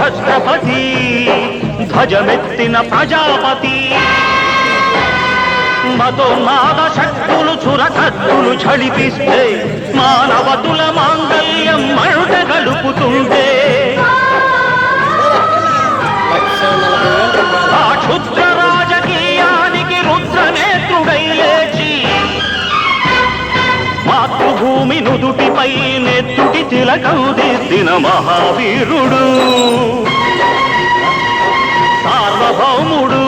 ఛత్రపతి ధ్వజమెత్తిన ప్రజాపతి. మతోన్మాద శక్తులు చురకత్తులు చడిపిస్తే మానవతుల మాంగల్యం మరుట గడుపుతుంటే. ఆ క్షుద్ర రాజకీయానికి రుద్రనేత్రుడై లేచి మాతృభూమి నుదుటిపై నెత్తుటి తిలకం దిద్దిన మహావీరుడు. సార్వభౌముడు